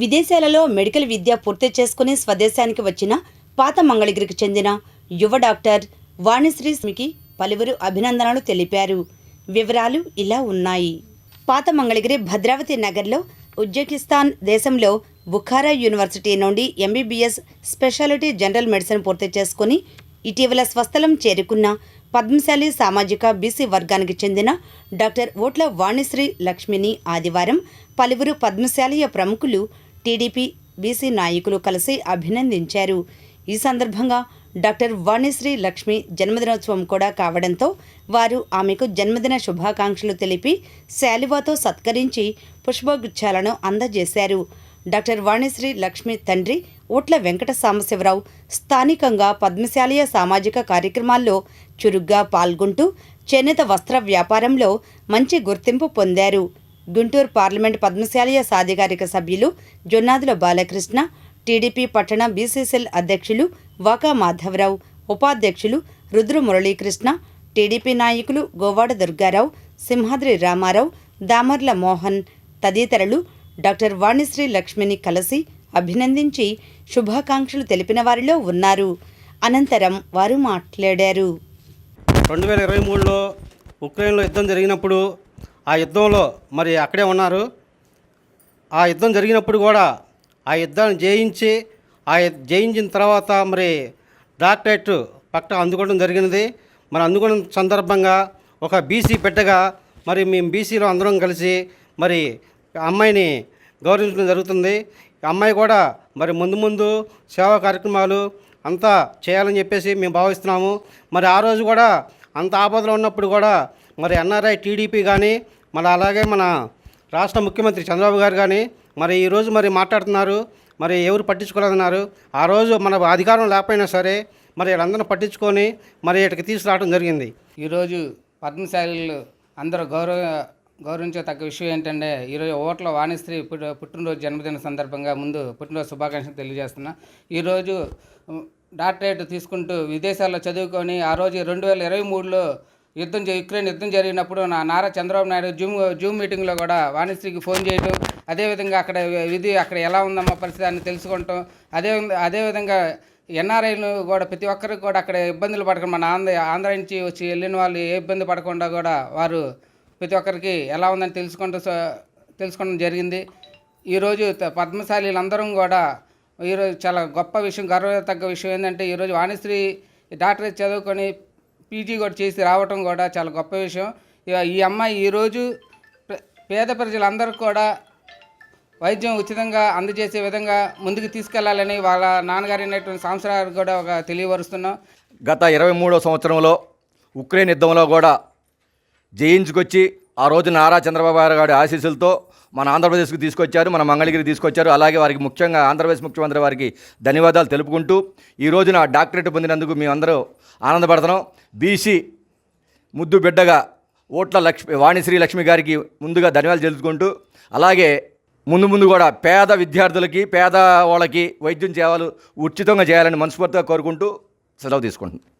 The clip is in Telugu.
విదేశాలలో మెడికల్ విద్య పూర్తి చేసుకుని స్వదేశానికి వచ్చిన పాత మంగళగిరికి చెందిన యువ డాక్టర్ వాణిశ్రీకి పలువురు అభినందనలు తెలిపారు. వివరాలు ఇలా ఉన్నాయి. పాత మంగళగిరి భద్రావతి నగర్లో ఉజ్బెకిస్తాన్ దేశంలో బుఖారా యూనివర్సిటీ నుండి ఎంబీబీఎస్ స్పెషాలిటీ జనరల్ మెడిసిన్ పూర్తి చేసుకుని ఇటీవల స్వస్థలం చేరుకున్న పద్మశాలి సామాజిక బీసీ వర్గానికి చెందిన డాక్టర్ ఓట్ల వాణిశ్రీ లక్ష్మిని ఆదివారం పలువురు పద్మశాలీయ ప్రముఖులు టీడీపీ బీసీ నాయకులు కలిసి అభినందించారు. ఈ సందర్భంగా డాక్టర్ వాణిశ్రీ లక్ష్మి జన్మదినోత్సవం కూడా కావడంతో వారు ఆమెకు జన్మదిన శుభాకాంక్షలు తెలిపి శాలివాతో సత్కరించి పుష్పగుచ్చాలను అందజేశారు. డాక్టర్ వాణిశ్రీ లక్ష్మి తండ్రి ఓట్ల వెంకట సాంబశివరావు స్థానికంగా పద్మశాలీయ సామాజిక కార్యక్రమాల్లో చురుగ్గా పాల్గొంటూ చేనేత వస్త్ర వ్యాపారంలో మంచి గుర్తింపు పొందారు. గుంటూరు పార్లమెంట్ పద్మశాలయ సాధికారిక సభ్యులు జొన్నాదుల బాలకృష్ణ టీడీపీ పట్టణ బీసీసీఎల్ అధ్యక్షులు వాకా మాధవరావు ఉపాధ్యక్షులు రుద్ర మురళీకృష్ణ టీడీపీ నాయకులు గోవాడ దుర్గారావు సింహాద్రి రామారావు దామర్ల మోహన్ తదితరులు డాక్టర్ వాణిశ్రీ లక్ష్మిని కలిసి అభినందించి శుభాకాంక్షలు తెలిపిన వారిలో ఉన్నారు. అనంతరం వారు మాట్లాడారు. రెండు వేల ఇరవై మూడులో ఉక్రెయిన్లో యుద్ధం జరిగినప్పుడు ఆ యుద్ధంలో మరి అక్కడే ఉన్నారు. ఆ యుద్ధం జరిగినప్పుడు కూడా ఆ యుద్ధాన్ని జయించి ఆ జయించిన తర్వాత మరి డాక్టరేట్ పట్ట అందుకోవడం జరిగినది. మరి అందుకున్న సందర్భంగా ఒక బీసీ బిడ్డగా మరి మేము బీసీలో అందరం కలిసి మరి అమ్మాయిని గౌరవించడం జరుగుతుంది. అమ్మాయి కూడా మరి ముందు ముందు సేవా కార్యక్రమాలు అంతా చేయాలని చెప్పేసి మేము భావిస్తున్నాము. మరి ఆ రోజు కూడా అంత ఆపదలో ఉన్నప్పుడు కూడా మరి ఎన్ఆర్ఐ టీడీపీ కానీ మరి అలాగే మన రాష్ట్ర ముఖ్యమంత్రి చంద్రబాబు గారు కానీ మరి ఈరోజు మరి మాట్లాడుతున్నారు మరి ఎవరు పట్టించుకోలేదన్నారు ఆ రోజు మన అధికారం లేకపోయినా సరే మరి వీళ్ళందరూ పట్టించుకొని మరి ఇటుకి తీసుకురావడం జరిగింది. ఈరోజు పద్మశాలీలు అందరూ గౌరవ గౌరవించదగ్గ విషయం ఏంటంటే ఈరోజు ఓట్ల వాణిశ్రీ పుట్టు పుట్టినరోజు జన్మదిన సందర్భంగా ముందు పుట్టినరోజు శుభాకాంక్షలు తెలియజేస్తున్నా. ఈరోజు డాక్టరేట్ తీసుకుంటూ విదేశాల్లో చదువుకొని ఆ రోజు రెండు వేల ఇరవై మూడులో యుద్ధం యుక్రెయిన్ యుద్ధం జరిగినప్పుడు నా నారా చంద్రబాబు నాయుడు జూమ్ జూమ్ మీటింగ్లో కూడా వాణిశ్రీకి ఫోన్ చేయటం అదేవిధంగా అక్కడ విధి అక్కడ ఎలా ఉందమ్మా పరిస్థితి అని తెలుసుకుంటాం అదే అదేవిధంగా ఎన్ఆర్ఐలు కూడా ప్రతి ఒక్కరికి కూడా అక్కడ ఇబ్బందులు పడకుండా మన ఆంధ్ర ఆంధ్ర నుంచి వచ్చి వెళ్ళిన వాళ్ళు ఏ ఇబ్బంది పడకుండా కూడా వారు ప్రతి ఒక్కరికి ఎలా ఉందని తెలుసుకుంటూ తెలుసుకోవడం జరిగింది. ఈరోజు పద్మశాలీలందరం కూడా ఈరోజు చాలా గొప్ప విషయం గర్వతగ్గ విషయం ఏంటంటే ఈరోజు వాణిశ్రీ డాక్టరేట్ చదువుకొని పీజీ కూడా చేసి రావటం కూడా చాలా గొప్ప విషయం. ఇక ఈ అమ్మాయి ఈరోజు పేద ప్రజలందరికీ కూడా వైద్యం ఉచితంగా అందజేసే విధంగా ముందుకు తీసుకెళ్ళాలని వాళ్ళ నాన్నగారు అయినటువంటి సంవత్సరాలు కూడా ఒక తెలియపరుస్తున్నాం. గత ఇరవై మూడో సంవత్సరంలో ఉక్రెయిన్ యుద్ధంలో కూడా జయించుకొచ్చి ఆ రోజు నారా చంద్రబాబు నాయుడు గారి ఆశీస్సులతో మన ఆంధ్రప్రదేశ్కి తీసుకొచ్చారు మన మంగళగిరి తీసుకొచ్చారు. అలాగే వారికి ముఖ్యంగా ఆంధ్రప్రదేశ్ ముఖ్యమంత్రి వారికి ధన్యవాదాలు తెలుపుకుంటూ ఈ రోజున డాక్టరేట్ పొందినందుకు మేమందరూ ఆనందపడుతున్నాం. బీసీ ముద్దు బిడ్డగా ఓట్ల లక్ష్మి వాణిశ్రీ లక్ష్మి గారికి ముందుగా ధన్యవాదాలు తెలుసుకుంటూ అలాగే ముందు ముందు కూడా పేద విద్యార్థులకి పేద వాళ్ళకి వైద్యం సేవలు ఉచితంగా చేయాలని మనస్ఫూర్తిగా కోరుకుంటూ సెలవు తీసుకుంటుంది